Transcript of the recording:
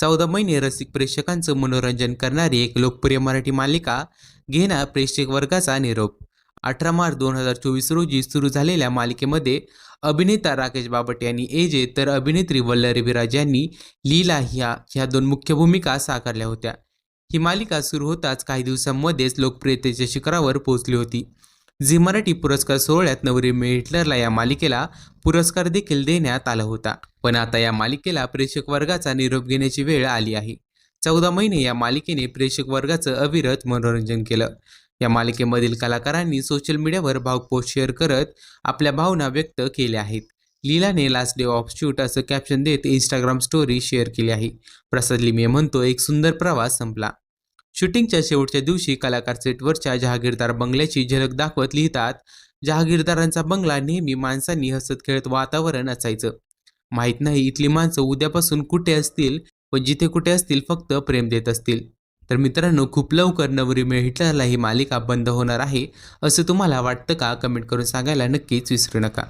चौदा महिने रसिक प्रेक्षकांचं मनोरंजन करणारी एक लोकप्रिय मराठी मालिका घेणार प्रेक्षक वर्गाचा निरोप. अठरा मार्च दोन हजार चोवीस रोजी सुरू झालेल्या मालिकेमध्ये अभिनेता राकेश बाबट यांनी एजे तर अभिनेत्री वल्लरी विराज यांनी लीला ह्या ह्या दोन मुख्य भूमिका साकारल्या होत्या. ही मालिका सुरू होताच काही दिवसांमध्येच लोकप्रियतेच्या शिखरावर पोहोचली होती. झी मराठी पुरस्कार सोहळ्यात नवरी हिटलरला या मालिकेला पुरस्कार देखील देण्यात आला होता. पण आता या मालिकेला प्रेक्षक वर्गाचा निरोप घेण्याची वेळ आली आहे. चौदा महिने या मालिकेने प्रेक्षक वर्गाचं अविरत मनोरंजन केलं. या मालिकेमधील कलाकारांनी सोशल मीडियावर भावुक पोस्ट शेअर करत आपल्या भावना व्यक्त केल्या आहेत. लीलाने लास्ट डे ऑफ शूट असं कॅप्शन देत इंस्टाग्राम स्टोरी शेअर केली आहे. प्रसाद लिमे म्हणतो एक सुंदर प्रवास संपला. शूटिंगच्या शेवटच्या दिवशी कलाकार सेटवरच्या जहागीरदार बंगल्याची झलक दाखवत लिहितात जहागीरदारांचा बंगला नेहमी माणसांनी हसत खेळत वातावरण असायचं. माहीत नाही इथली माणसं उद्यापासून कुठे असतील पण जिथे कुठे असतील फक्त प्रेम देत असतील. तर मित्रांनो खूप लवकर नवरी मिळ हिटलरला ही मालिका बंद होणार आहे असं तुम्हाला वाटतं का? कमेंट करून सांगायला नक्कीच विसरू नका.